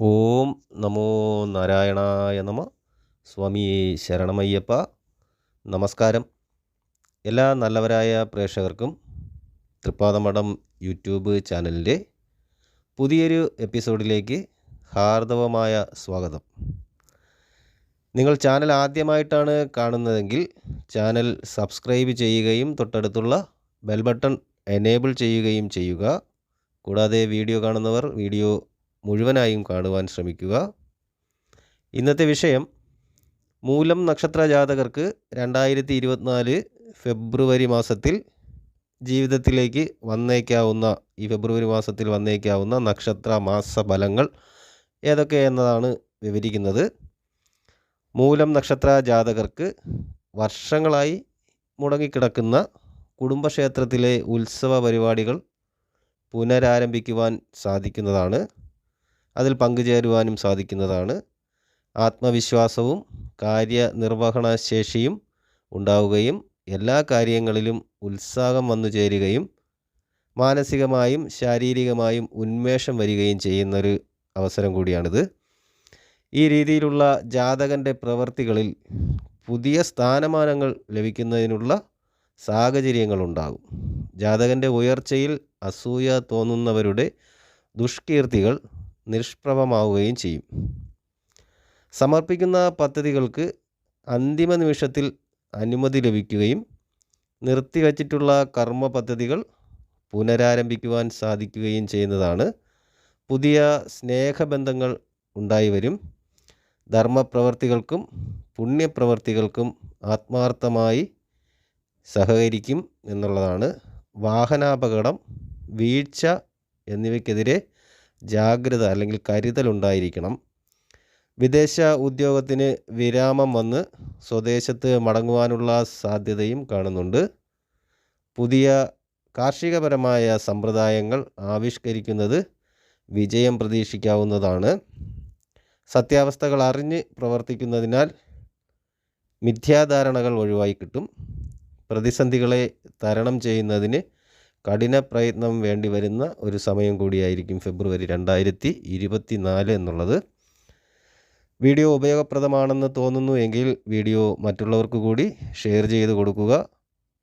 ഓം നമോ നാരായണായ നമ. സ്വാമി ശരണമയ്യപ്പ. നമസ്കാരം. എല്ലാ നല്ലവരായ പ്രേക്ഷകർക്കും തൃപ്പാദമഠം യൂട്യൂബ് ചാനലിന്റെ പുതിയൊരു എപ്പിസോഡിലേക്ക് ഹാർദവമായ സ്വാഗതം. നിങ്ങൾ ചാനൽ ആദ്യമായിട്ടാണ് കാണുന്നതെങ്കിൽ ചാനൽ സബ്സ്ക്രൈബ് ചെയ്യുകയും തൊട്ടടുത്തുള്ള ബെൽ ബട്ടൺ എനേബിൾ ചെയ്യുകയും ചെയ്യുക. കൂടാതെ വീഡിയോ കാണുന്നവർ വീഡിയോ മുഴുവനായും കാണുവാൻ ശ്രമിക്കുക. ഇന്നത്തെ വിഷയം മൂലം നക്ഷത്ര ജാതകർക്ക് രണ്ടായിരത്തി ഇരുപത്തിനാല് ഫെബ്രുവരി മാസത്തിൽ ജീവിതത്തിലേക്ക് വന്നേക്കാവുന്ന ഈ ഫെബ്രുവരി മാസത്തിൽ വന്നേക്കാവുന്ന നക്ഷത്ര മാസ ഫലങ്ങൾ ഏതൊക്കെ എന്നതാണ് വിവരിക്കുന്നത്. മൂലം നക്ഷത്ര ജാതകർക്ക് വർഷങ്ങളായി മുടങ്ങിക്കിടക്കുന്ന കുടുംബക്ഷേത്രത്തിലെ ഉത്സവ പരിപാടികൾ പുനരാരംഭിക്കുവാൻ സാധിക്കുന്നതാണ്. അതിൽ പങ്കുചേരുവാനും സാധിക്കുന്നതാണ്. ആത്മവിശ്വാസവും കാര്യനിർവഹണശേഷിയും ഉണ്ടാവുകയും എല്ലാ കാര്യങ്ങളിലും ഉത്സാഹം വന്നു ചേരുകയും മാനസികമായും ശാരീരികമായും ഉന്മേഷം വരികയും ചെയ്യുന്നൊരു അവസരം കൂടിയാണിത്. ഈ രീതിയിലുള്ള ജാതകന്റെ പ്രവൃത്തികളിൽ പുതിയ സ്ഥാനമാനങ്ങൾ ലഭിക്കുന്നതിനുള്ള സാഹചര്യങ്ങളുണ്ടാകും. ജാതകന്റെ ഉയർച്ചയിൽ അസൂയ തോന്നുന്നവരുടെ ദുഷ്കീർത്തികൾ നിഷ്പ്രഭമാവുകയും ചെയ്യും. സമർപ്പിക്കുന്ന പദ്ധതികൾക്ക് അന്തിമ നിമിഷത്തിൽ അനുമതി ലഭിക്കുകയും നിർത്തിവച്ചിട്ടുള്ള കർമ്മ പദ്ധതികൾ പുനരാരംഭിക്കുവാൻ സാധിക്കുകയും ചെയ്യുന്നതാണ്. പുതിയ സ്നേഹബന്ധങ്ങൾ ഉണ്ടായി വരും. ധർമ്മപ്രവർത്തികൾക്കും പുണ്യപ്രവർത്തികൾക്കും ആത്മാർത്ഥമായി സഹകരിക്കും എന്നുള്ളതാണ്. വാഹനാപകടം വീഴ്ച എന്നിവയ്ക്കെതിരെ ജാഗ്രത അല്ലെങ്കിൽ കരുതലുണ്ടായിരിക്കണം. വിദേശ ഉദ്യോഗത്തിന് വിരാമം വന്ന് സ്വദേശത്ത് മടങ്ങുവാനുള്ള സാധ്യതയും കാണുന്നുണ്ട്. പുതിയ കാർഷികപരമായ സമ്പ്രദായങ്ങൾ ആവിഷ്കരിക്കുന്നത് വിജയം പ്രതീക്ഷിക്കാവുന്നതാണ്. സത്യാവസ്ഥകൾ അറിഞ്ഞ് പ്രവർത്തിക്കുന്നതിനാൽ മിഥ്യാധാരണകൾ ഒഴിവായി കിട്ടും. പ്രതിസന്ധികളെ തരണം ചെയ്യുന്നതിന് കഠിന പ്രയത്നം വേണ്ടി വരുന്ന ഒരു സമയം കൂടിയായിരിക്കും ഫെബ്രുവരി രണ്ടായിരത്തി ഇരുപത്തി നാല് എന്നുള്ളത്. വീഡിയോ ഉപയോഗപ്രദമാണെന്ന് തോന്നുന്നു എങ്കിൽ വീഡിയോ മറ്റുള്ളവർക്ക് കൂടി ഷെയർ ചെയ്ത് കൊടുക്കുക.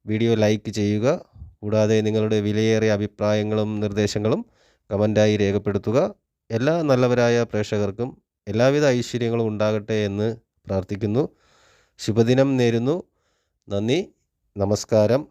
വീഡിയോ ലൈക്ക് ചെയ്യുക. കൂടാതെ നിങ്ങളുടെ വിലയേറിയ അഭിപ്രായങ്ങളും നിർദ്ദേശങ്ങളും കമന്റായി രേഖപ്പെടുത്തുക. എല്ലാ നല്ലവരായ പ്രേക്ഷകർക്കും എല്ലാവിധ ഐശ്വര്യങ്ങളും ഉണ്ടാകട്ടെ എന്ന് പ്രാർത്ഥിക്കുന്നു. ശുഭദിനം നേരുന്നു. നന്ദി. നമസ്കാരം.